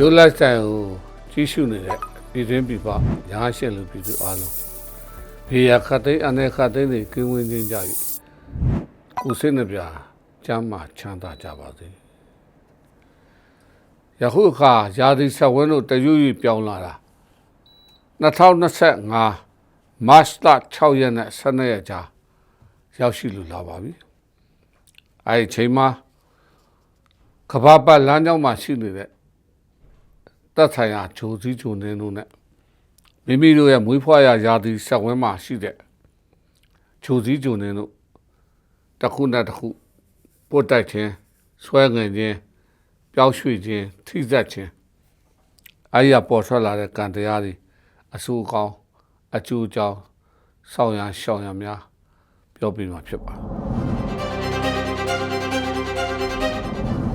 လူလက်ဆိုင်ကိုကြီးစုနေတဲ့ပြည်တွင်းပြည်ပညာရှင်လူပြည်သူအားလုံးဘေးရခတ်သိမ်းအနေခတ်သိမ်းတွေကင်းဝင်းခြင်းကြ၍ကိုယ်စိတ်နှပြကျမ်းမာချမ်းသာကြပါစေယခုအခါယာဒီဆက်ဝင်းတို့တရွရွပြောင်းလာတာ2025မတ်လ6ရက်နဲ့12ရက်ကြာရောက်ရှိလူလာပါပြီအဲဒီအချိန်မှာကမ္ဘာပတ်လမ်းကြောင်းမှာရှိနေတဲ့ သက်ဆိုင်ရာဂျိုစည်းဂျိုနင်းတို့နဲ့မိမိတို့ရဲ့မွေးဖွားရာယာတီဆက်ဝင်းမှာရှိတဲ့ဂျိုစည်းဂျိုနင်းတို့တစ်ခုနဲ့တစ်ခုပုတ်တိုက်ခြင်းဆွဲငင်ခြင်းပျောက်ရွှေ့ခြင်းထိစက်ခြင်းအဲ့ရပေါ်ထွက်လာတဲ့ကံတရားတွေအဆူကောင်းအကျိုးအကြောင်းစောင့်ရန်ရှောင်ရန်များပြောပြမှာဖြစ်ပါတယ်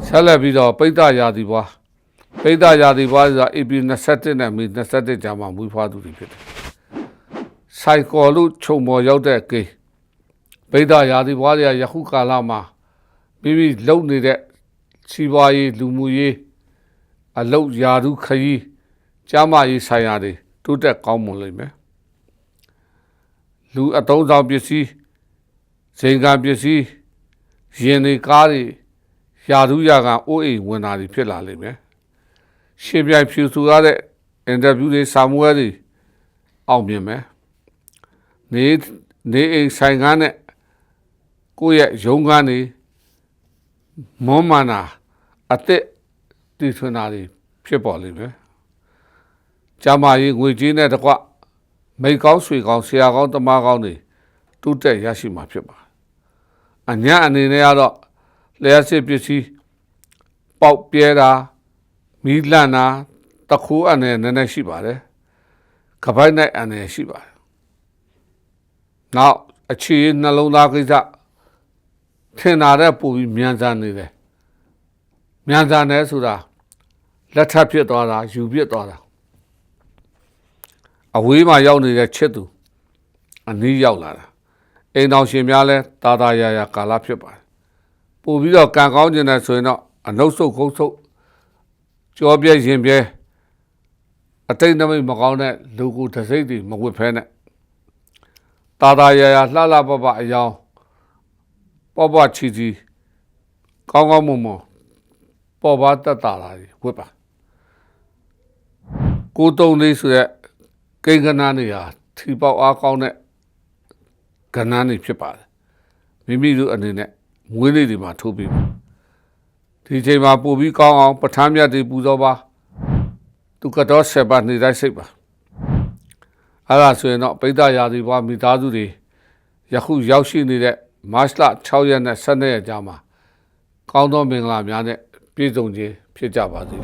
ဆက်လက်ပြီးတော့ပိဋကရာသီပွား ပိဋကရာသီပွားဆိုတာ AP 27နဲ့မေ27ကြာမှမွေးဖွားသူတွေဖြစ်တယ်။စိုက်ကော်လို့ခြုံပေါ်ရောက်တဲ့ကိန်းပိဋကရာသီပွားတွေကယခုကာလမှာမိမိလုံနေတဲ့စီးပွားရေးလူမှုရေးအလုတ်ယာရုခရီးကျမ်းမာရေးဆိုင်ရာတွေတိုးတက်ကောင်းမွန်လိမ့်မယ်။လူအတုံးဆောင်ပစ္စည်းဇင်ကံပစ္စည်းရင်တွေကားတွေယာရုယာကအိုးအိမ်ဝင်တာတွေဖြစ်လာလိမ့်မယ်။ ရှင်းပြိုင်ဖြူဆိုရတဲ့အင်တာဗျူးတွေစာမွေးတွေအောင်မြင်မယ်နေနေအိမ်ဆိုင်ကန်းနဲ့ကိုယ့်ရဲ့ရုံးကန်းနေမွန်မာနာအသက်တည်ထွင်တာတွေဖြစ်ပေါ်လိမ့်မယ်ကျမကြီးငွေကြေးနဲ့တကွမိတ်ကောင်းဆွေကောင်းဆရာကောင်းတမကောင်းတွေတိုးတက်ရရှိမှာဖြစ်ပါတယ်အညာအနေနဲ့ကတော့လျှက်စစ်ပစ္စည်းပေါက်ပြဲတာ မီးလန့်တာတခိုးအနေနဲ့နည်းနည်းရှိပါတယ်ကပိုက်နဲ့အနေရှိပါတယ်နောက်အခြေနှလုံးသားကိစ္စထင်တာတဲ့ပိုပြီးမြန်ဆန်နေတယ်မြန်ဆန်တယ်ဆိုတာလက်ထပ်ဖြစ်သွားတာယူဖြစ်သွားတာအဝေးမှာရောက်နေတဲ့ချစ်သူအနည်းရောက်လာတာအိမ်တော်ရှင်များလဲတာတာယာယာကာလဖြစ်ပါတယ်ပို့ပြီးတော့ကံကောင်းခြင်းနဲ့ဆိုရင်တော့အနှုတ်ဆုတ်ခုတ်ဆုတ် ကြောပြဲရင်ပြဲအတိတ်နမိတ်မကောင်းတဲ့လူကိုတစိမ့်တွေမဝတ်ဖဲနဲ့တာတာရရလှလှပပအယောင်ပေါ့ပေါ့ချီချီကောင်းကောင်းမွန်မွန်ပေါ်ပါတက်တာလာတွေဝတ်ပါကိုတုံလေးဆိုရက်ကိန်းကနာနေဟာထီပေါက်အားကောင်းတဲ့ကဏ္ဍနေဖြစ်ပါတယ်မိမိတို့အနေနဲ့မွေးလေးတွေမှာထိုးပြီးပါ ဒီချိန်မှာပို့ပြီးကောင်းအောင်ပဋ္ဌာန်းမြတ်တွေပူဇော်ပါသူကတော့ဆက်ပါနေတိုင်းစိတ်ပါအဲ့ဒါဆိုရင်တော့ပိဋကရာသီဘွားမိသားစုတွေယခုရောက်ရှိနေတဲ့မတ်လ6ရက်နဲ့12ရက်ကြာမှာကောင်းသောမင်္ဂလာများနဲ့ပြည့်စုံခြင်းဖြစ်ကြပါစေ